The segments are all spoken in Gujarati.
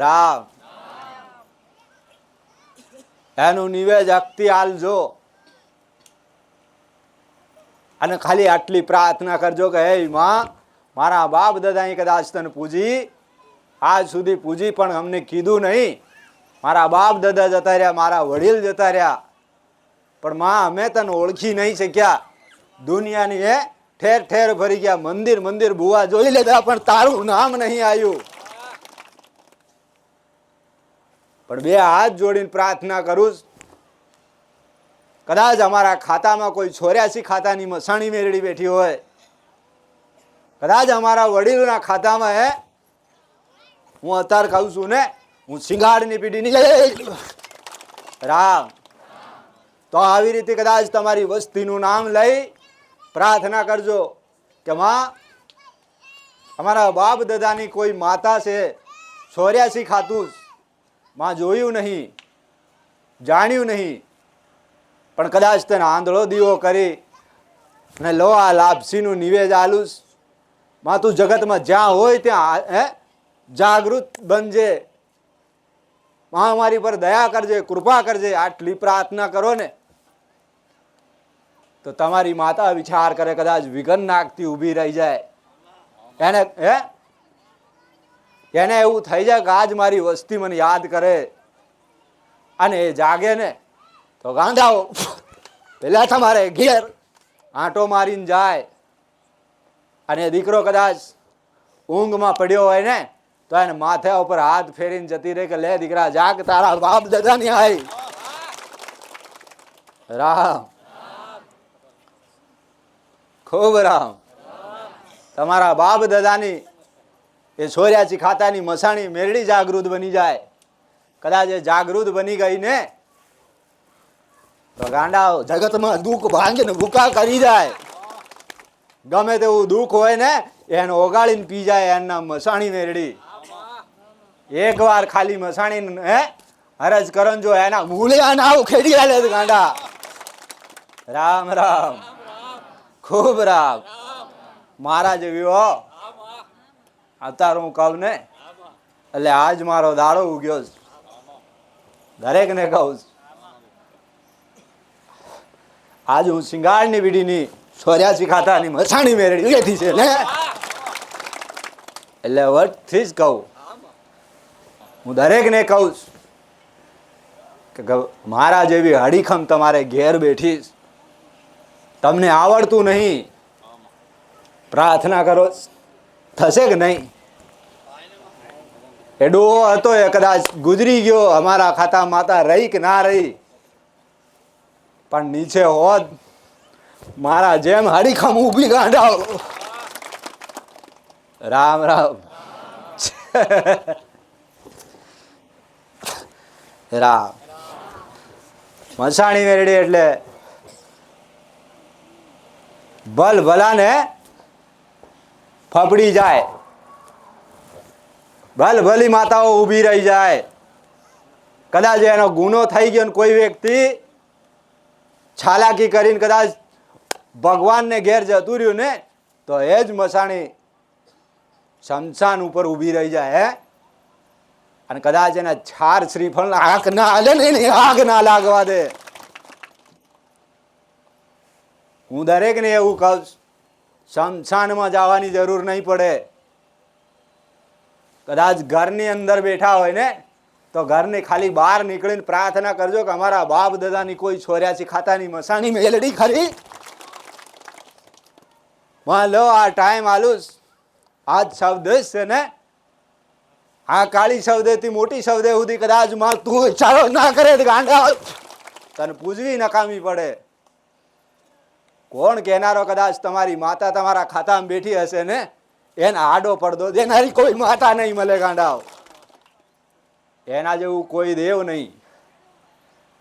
રામ. એનું નિવેદ અક્તિ આલજો. અને ખાલી આટલી પ્રાર્થના કરજો કે, હે માં મારા બાપ દાદાએ કદાચ તને પૂજી, આજ સુધી પૂજી પણ અમને કીધું નહીં. મારા બાપ દાદા જતા રહ્યા, મારા વડીલ જતા રહ્યા. પણ માં, અમે તને ઓળખી નહીં શક્યા. દુનિયાની એ ઠેર ઠેર ફરી ગયા. મંદિર મંદિર ભૂવા જોઈ લેતા પણ તારું નામ નહીં આવ્યું. પણ બે હાથ જોડીને પ્રાર્થના કરું કદાચ અમારા ખાતામાં કોઈ છોર્યાસી ખાતાની મસાણી મેળવી બેઠી હોય. કદાચ અમારા વડીલોના ખાતામાં, હે? હું અત્યારે કહું છું ને, હું સિંગાડની પીઢીની રામ. તો આવી રીતે કદાચ તમારી વસ્તીનું નામ લઈ પ્રાર્થના કરજો કે માં, અમારા બાપ દાદાની કોઈ માતા છે, છોર્યાસી ખાતું માં જોયું નહીં, જાણ્યું નહીં. પણ કદાચ તેને આંધળો દીવો કરી અને લો આ લાપસીનું નિવેદ આલુસ. માં તું જગતમાં જ્યાં હોય ત્યાં હે, જાગૃત બનજે. માં અમારી પર દયા કરજે, કૃપા કરજે, આટલી પ્રાર્થના કરો ને. તો તમારી માતા વિચાર કરે, કદાચ વિઘન નાખતી ઊભી રહી જાય. એને, હે એને એવું થઈ જાય કે આજ મારી વસ્તી મને યાદ કરે. અને એ જાગે ને તો ગાંધાઓ, પેલા તમારે ઘેર આંટો મારીને જાય. અને દીકરો કદાચ ઊંઘમાં પડ્યો હોય ને, તો એને માથા ઉપર હાથ ફેરીને જતી રહે કે, લે દીકરા, જાગ તારા બાપ દાદાની આઈ. રામ. ખૂબ રામ. તમારા બાપ દાદાની એ ચોર્યાસી ખાતાની મસાણી મેરડી જાગૃત બની જાય. કદાચ એ જાગૃત બની ગઈ ને, તો ગાંડા જગતમાં દુઃખ ભાંગીને ભૂકા કરી જાય. ગમે તેવું દુઃખ હોય ને, એને ઓગાળીને પી જાય એના મસાણી મેરડી. એક વાર ખાલી મસાણી હે, હરજ કરન જો એના મૂળિયા ના ખેડી આલે ગાંડા. રામ રામ. ખૂબ રામ. મારા જેવી હો. અત્યારે હું કહું ને? એટલે આજ મારો દાડો ઉગ્યો છે. દરેકને કહું છું. આજ હું સિંગાળની વીડીની સોર્યાસી ખાતાની મસાણી મેળવી લીધી છે ને એટલે વર્ષથી જ કહું. હું દરેકને કહું છું કે મારા જેવી હડીખમ તમારે ઘેર બેઠીશ તમને આવડતું નહીં. પ્રાર્થના કરો. થશે કે નહીં? એ ડોહો હતો એ કદાચ, ગુજરી ગયો, અમારા ખાતા માતા રહી કે ના રહી? પણ નીચે હોત, મારા જેમ હડીખમ ઊભી ગાંડાઓ. રામ રામ. રામ. મસાણી મેરડી એટલે ભલ ભલાને ફફડી જાય. ભલ ભલી માતાઓ ઊભી રહી જાય. કદાચ એનો ગુનો થઈ ગયો ને કોઈ વ્યક્તિ છાલાકી કરીને કદાચ ભગવાનને ઘેર જતું રહ્યું ને, તો એ જ મસાણી શમશાન ઉપર ઊભી રહી જાય, હે? અને કદાચ એના છાર શ્રીફળ આંખ ના હાલે ને એની આગ ના લાગવા દે. હું દરેકને એવું કહું શમશાનમાં જવાની જરૂર નહીં પડે. કદાચ ઘરની અંદર બેઠા હોય ને, તો ઘરની ખાલી બહાર નીકળીને પ્રાર્થના કરજો કે અમારા બાપ દાદાની કોઈ ચોર્યાસી ખાતાની મસાની મેલડી ખરી. લો, આ ટાઈમ આલુસ આજ શબ્દ છે ને, આ કાળી સૌદેથી મોટી સૌદે સુધી કદાચમાં તું ચાલો ના કરે ગાંડા. તને પૂજવી નકામી પડે. કોણ કહેનારો કદાચ તમારી માતા તમારા ખાતામાં બેઠી હશે ને, એને આડો પડદો દેનારી કોઈ માતા નહીં મળે ગાંડાઓ. એના જેવું કોઈ દેવ નહીં.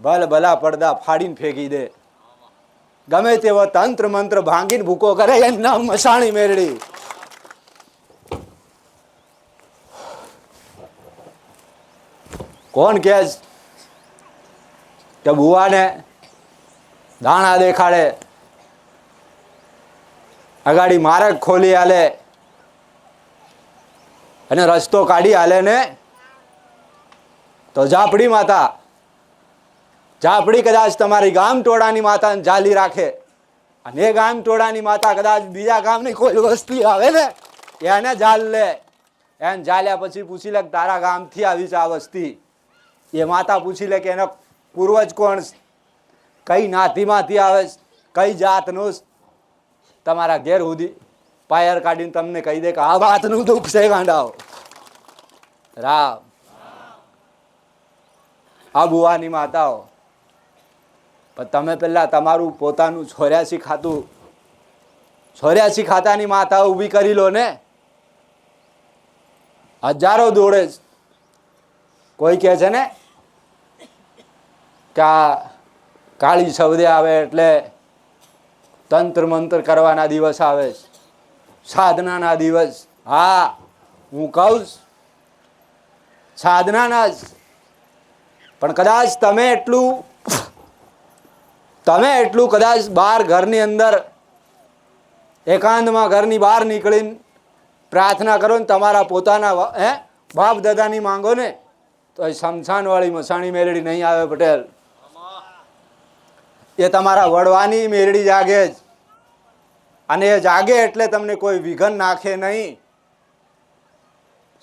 ભલ ભલા પડદા ફાડીને ફેંકી દે. ગમે તેવો તંત્ર મંત્ર ભાંગીને ભૂકો કરે એમ નામ મસાણી મેળડી કોણ કહે કે બુવાને દાણા દેખાડે? અગાડી માર્ગ ખોલી આલે અને રસ્તો કાઢી આલે ને તો ઝાપડી માતા ઝાપડી કદાચ તમારી ગામ ટોળાની માતાને જાલી રાખે અને એ ગામ ટોળાની માતા કદાચ બીજા ગામની કોઈ વસ્તી આવે ને, એને જાલ લે એને જાલ્યા પછી પૂછી લે તારા ગામથી આવી છે આ વસ્તી એ માતા પૂછી લે કે એનો પૂર્વજ કોણ? કઈ નાતીમાંથી આવે? કઈ જાતનું? તમારા ઘેર સુધી પાયર કાઢીને તમને કહી દે કે આ વાતનું દુઃખ છે ગાંડાઓ. રામ. આ બુવાની માતાઓ. પણ તમે પેલા તમારું પોતાનું છોર્યાસી ખાતું, છોર્યાસી ખાતાની માતા ઊભી કરી લો ને. હજારો દોડે કોઈ કહે છે ને? કે આ કાળી સૌદે આવે એટલે તંત્ર મંત્ર કરવાના દિવસ આવે છે. સાધનાના દિવસ. હા, હું કહું સાધનાના જ. પણ કદાચ તમે એટલું તમે એટલું કદાચ બહાર ઘરની અંદર, એકાંતમાં ઘરની બહાર નીકળીને પ્રાર્થના કરો ને તમારા પોતાના હે? બાપ દાદાની માંગો ને તો એ શમશાનવાળી મસાણી મેલડી નહીં આવે પટેલ. એ તમારા વડવાની મેરડી જાગે જ. અને એ જાગે એટલે તમને કોઈ વિઘન નાખે નહીં.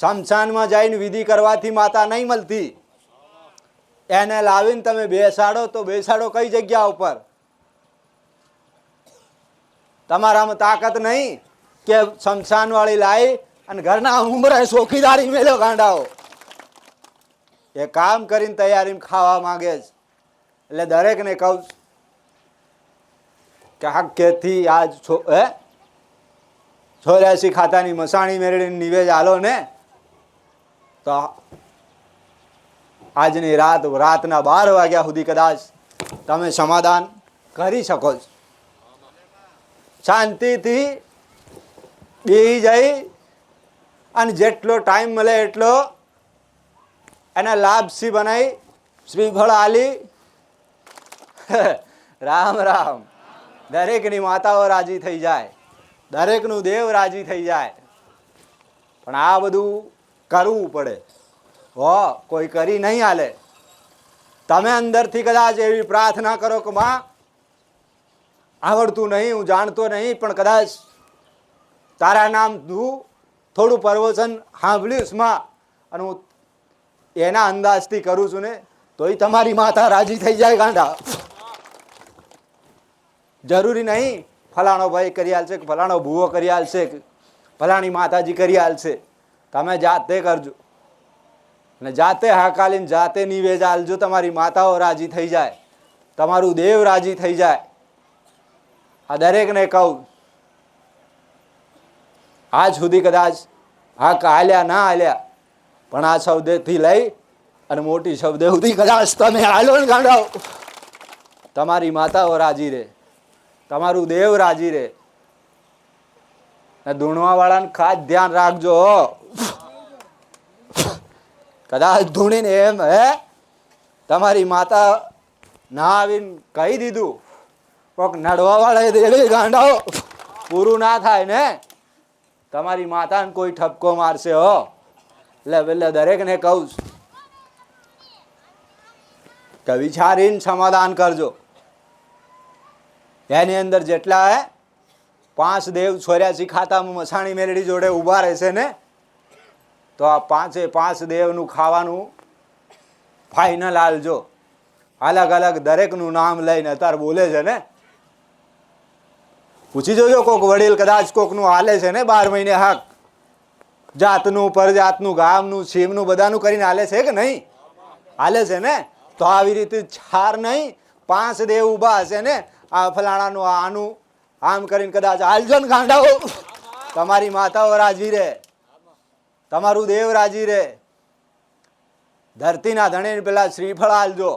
શમશાનમાં જઈને વિધિ કરવાથી માતા નહીં મળતી. એને લાવીને તમે બેસાડો તો બેસાડો કઈ જગ્યા ઉપર? તમારામાં તાકાત નહીં કે શમશાન વાળી લાવી અને ઘરના ઉમરે ચોકીદારી મેળો ગાંડાઓ. એ કામ કરીને તૈયારી ખાવા માંગે છે. એટલે દરેકને કહું કે હક્કેથી આજ છો, હે? છોર્યાસી ખાતાની મસાણી મેળવીને નિવેદ આલો ને? તો આજની રાત, રાતના બાર વાગ્યા સુધી કદાચ તમે સમાધાન કરી શકો છો. શાંતિથી બેહી જઈ અને જેટલો ટાઈમ મળે એટલો એના લાભસી બનાવી, શ્રીફળ આલી. રામ રામ. દરેકની માતાઓ રાજી થઈ જાય, દરેકનું દેવ રાજી થઈ જાય. પણ આ બધું કરવું પડે. હો, કોઈ કરી નહીં હાલે. તમે અંદરથી કદાચ એવી પ્રાર્થના કરો કે, માં, આવડતું નહીં, હું જાણતો નહીં, પણ કદાચ તારા નામ તું થોડું પ્રવચન સાંભળ્યું માં, અને હું એના અંદાજથી કરું છું ને તોય તમારી માતા રાજી થઈ જાય ગાંડા. જરૂરી નહીં. ફલાણો ભાઈ કરી આલશે કે ફલાણો ભૂવો કરી આલશે કે ફલાણી માતાજી કરી આલશે. તમે જાતે કરજો. અને જાતે હાકાલીને જાતે નિવેદ આલજો, તમારી માતાઓ રાજી થઈ જાય. તમારું દેવ રાજી થઈ જાય. આ દરેકને કહું. આજ સુધી કદાચ હાક હાલ્યા ના હાલ્યા પણ આ શબ્દથી લઈ અને મોટી શબ્દ સુધી કદાચ તમે હાલો ને તમારી માતાઓ રાજી રહે. તમારું દેવ રાજી ને ધૂણવા વાળાને ખાસ ધ્યાન રાખજો. કદાચ ધૂણીને એમ, હે? તમારી માતા ના આવીને કહી દીધું. કોક નડવા વાળા દેડી ગાંડાઓ. પૂરું ના થાય ને. તમારી માતાને કોઈ ઠપકો મારશે, હો. એટલે એટલે દરેકને કહું છું. કે વિચારીને સમાધાન કરજો. એની અંદર જેટલા પાંચ દેવ છોર્યા ખાતામાં મસાણી મેરડી જોડે ઊભા રહેશે ને, તો આ પાંચે પાંચ દેવનું ખાવાનું ફાઇનલ આલજો અલગ અલગ દરેકનું નામ લઈને અત્યારે બોલે છે ને. પૂછી જોજો કોક વડીલ કદાચ કોકનું હાલે છે ને બાર મહિને હાક. જાતનું, પરજાતનું, ગામનું સીમનું બધાનું કરીને હાલે છે કે નહીં? હાલે છે ને? તો આવી રીતે ચાર નહીં. પાંચ દેવ ઊભા હશે ને આ ફલાણાનું આનું, આમ કરીને કદાચ હાલજો ને ગાંડાઓ. તમારી માતાઓ રાજી રહે તમારું દેવ રાજી રહે ધરતીના ધણીને પેલા શ્રીફળ હાલજો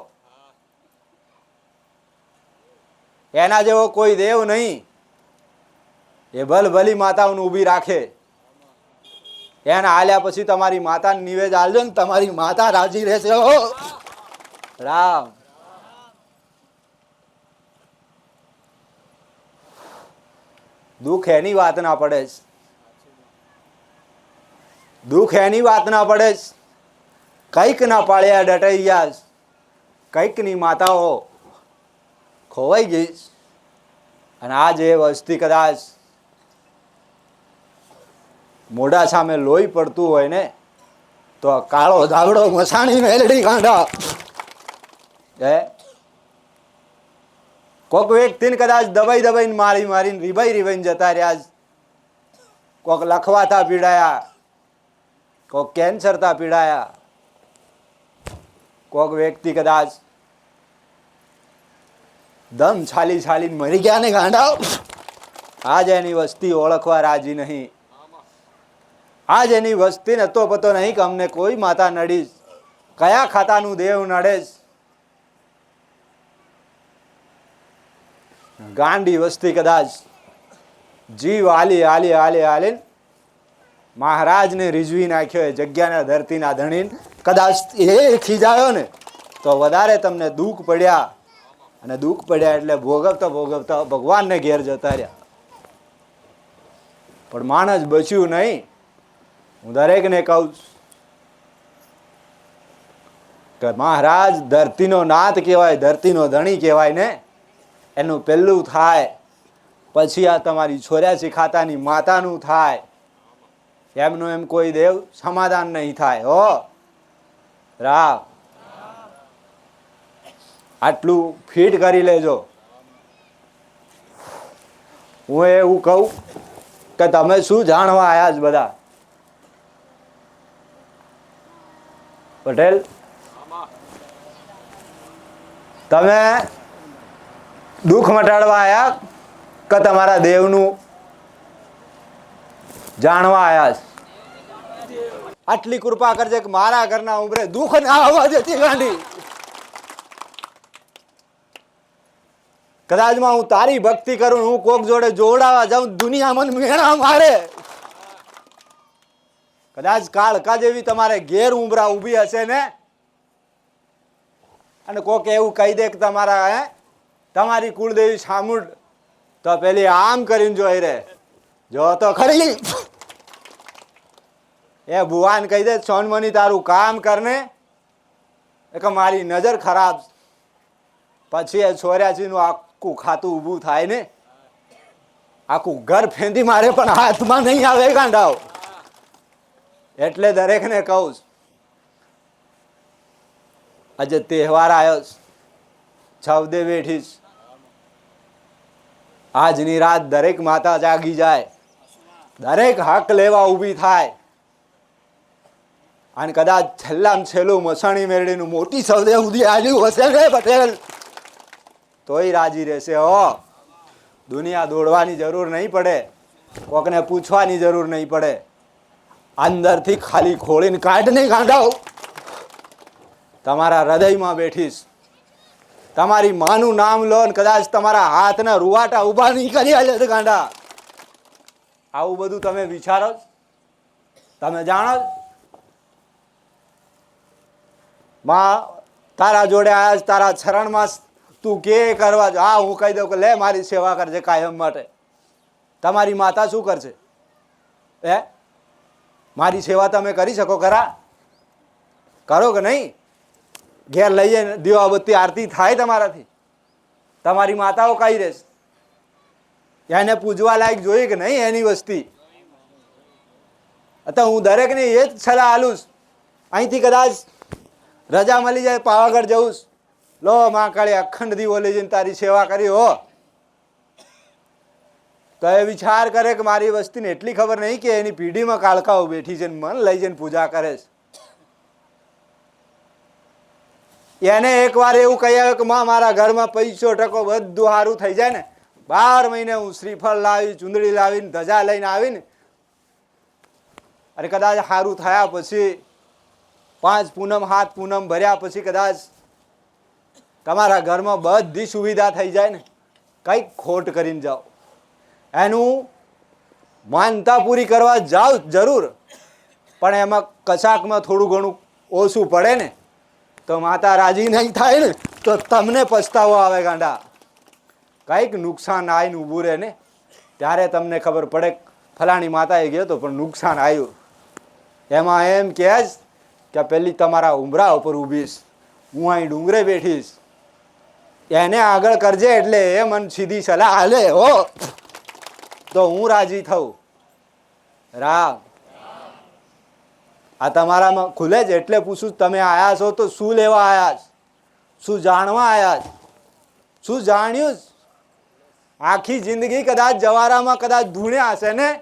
એના જેવો કોઈ દેવ નહીં. એ ભલ ભલી માતાઓને ઊભી રાખે. એને હાલ્યા પછી તમારી માતાને નિવેદ હાલજો ને તમારી માતા રાજી રહેશે હો. રામ. દુઃખ એની વાત ના પડે છે દુઃખ એની વાત ના પડે કંઈક ના પાળ્યા ડટાઈ ગયા કંઈકની માતાઓ ખોવાઈ ગઈ અને આ જે વસ્તી કદાચ મોઢા સામે લોહી પડતું હોય ને, તો કાળો ધાબડો મસાણી મેલડી કાંડા હે? કોક વ્યક્તિને કદાચ દબાઈ દબાઈને મારી મારીને રીબાઈ રીબાઈને જતા રહ્યા. કોક લખવાતા પીડાયા, કોક કેન્સરતા પીડાયા. કોક વ્યક્તિ કદાચ દમ છાલી છાલીને મરી ગયા ને ગાંડા. આજ એની વસ્તી ઓળખવા રાજી નહીં. આજ એની વસ્તી નતો પતો નહીં કે અમને કોઈ માતા નડીશ કયા ખાતાનું દેવ નડેશ ગાંડી વસ્તી કદાચ જીવ આલી આલી આલી આલી મહારાજને રીઝવી નાખ્યો એ જગ્યાના ધરતીના ધણીને. કદાચ એ ખીજાયો ને, તો વધારે તમને દુઃખ પડ્યા. અને દુઃખ પડ્યા એટલે ભોગવતા ભોગવતા ભગવાનને ઘેર જતા રહ્યા. પણ માણસ બચ્યું નહીં. હું દરેકને કહું કે મહારાજ ધરતીનો નાથ કહેવાય, ધરતીનો ધણી કહેવાય ને એનું પહેલું થાય પછી આ તમારી છોર્યાસી ખાતાની માતાનું થાય. એમનું એમ કોઈ દેવ સમાધાન નહીં થાય હો. રાવ આટલું ફીટ કરી લેજો. હું એવું કહું કે તમે શું જાણવા આવ્યા છો બધા? પટેલ? તમે દુઃખ મટાડવા આવ્યા કે તમારા દેવનું જાણવા આવ્યા આટલી કૃપા કરજે કે મારા ઘરના ઉભરે દુઃખ ના આવવા દેતી ગાંડી કદાચમાં હું તારી ભક્તિ કરું હું કોક જોડે જોડાવા જાઉં દુનિયામાં મને મેણા મારે. કદાચ કાળકા જેવી તમારે ઘેર ઉંબરા ઊભી હશે ને? અને કોક એવું કહી દે કે તમારા તમારી કુળદેવી સામુડ તો પેલી આમ કરીને જોઈ રે જો તો ખરી. એ ભુવાન કહી દે, સોનમની તારું કામ કરને. એક મારી નજર ખરાબ. પછી એ છોર્યાસીનું આખું ખાતું ઊભું થાય ને. આખું ઘર ફેંદી મારે, પણ હાથમાં નહીં આવે ગાંડાઓ. એટલે દરેકને કહું આજે તહેવાર આવ્યો. છવદે બેઠી છે. આજની રાત દરેક માતા જાગી જાય. દરેક હક લેવા ઊભી થાય. અને કદાચ છેલ્લામાં છેલ્લું મસાણી મેરડીનું મોટી સૌદે સુધી આવ્યું હશે ને પટેલ? તોય રાજી રહેશે, હો. દુનિયા દોડવાની જરૂર નહીં પડે. કોકને પૂછવાની જરૂર નહીં પડે. અંદરથી ખાલી ખોળીને કાઢ નહીં કાઢાવ તમારા હૃદયમાં બેઠીશ. તમારી માનું નામ લો ને કદાચ તમારા હાથના રૂવાટા ઊભા નહીં કરી આલે ગાંડા. આવું બધું તમે વિચારો તમે જાણો મા, તારા જોડે આયા તારા શરણમાં તું કે કરવા હા, હું કહી દઉં કે લે મારી સેવા કરજે કાયમ માટે. તમારી માતા શું કરશે? હે? મારી સેવા તમે કરી શકો ખરા? કરો કે નહીં? ઘેર લઈ જઈને દીવાબત્તી આરતી થાય તમારાથી. તમારી માતાઓ કઈ રહેશે એને પૂજવા લાયક જોઈએ કે નહીં એની વસ્તી? તો હું દરેકને એ જ સલાહ આલું અહીંથી કદાચ રજા મળી જાય, પાવાગઢ જવું લો માં કાળી, અખંડ દીવો લઈ જઈને તારી સેવા કરી, હો. તો એ વિચાર કરે કે મારી વસ્તીને એટલી ખબર નહીં કે એની પીઢીમાં કાળકાઓ બેઠી છે મન લઈ જઈને પૂજા કરે છે. એને એકવાર એવું કહી કે માં, મારા ઘરમાં પૈસો ટકો બધું સારું થઈ જાય ને. બાર મહિને હું શ્રીફળ લાવી, ચુંદડી લાવીને, ધજા લઈને આવીને. અને કદાચ સારું થયા પછી, પાંચ પૂનમ હાથ પૂનમ ભર્યા પછી કદાચ તમારા ઘરમાં બધી સુવિધા થઈ જાય ને. કંઈક ખોટ કરીને જાઓ. એનું માનતા પૂરી કરવા જાઓ જરૂર. પણ એમાં કશાકમાં થોડું ઘણું ઓછું પડે ને. તો માતા રાજી નહીં થાય ને, તો તમને પછતાવો આવે ગાંડા. કંઈક નુકસાન આવીને ઊભું રહે ને, ત્યારે તમને ખબર પડે ફલાણી માતાએ ગયો તો પણ નુકસાન આવ્યું. એમાં એમ કહે જ કે પેલી તમારા ઉમરા ઉપર ઊભીશ, હું અહીં ડુંગરે બેઠીશ. એને આગળ કરજે એટલે એ મને સીધી સલાહ હાલે હો. તો હું રાજી થઉં. રામ. આ તમારામાં ખુલે જ એટલે પૂછું, તમે આયા છો તો શું લેવા આયા છો? શું જાણવા આયા છો? શું જાણ્યું આખી જિંદગી કદાચ જવારામાં કદાચ ધૂણ્યા હશે ને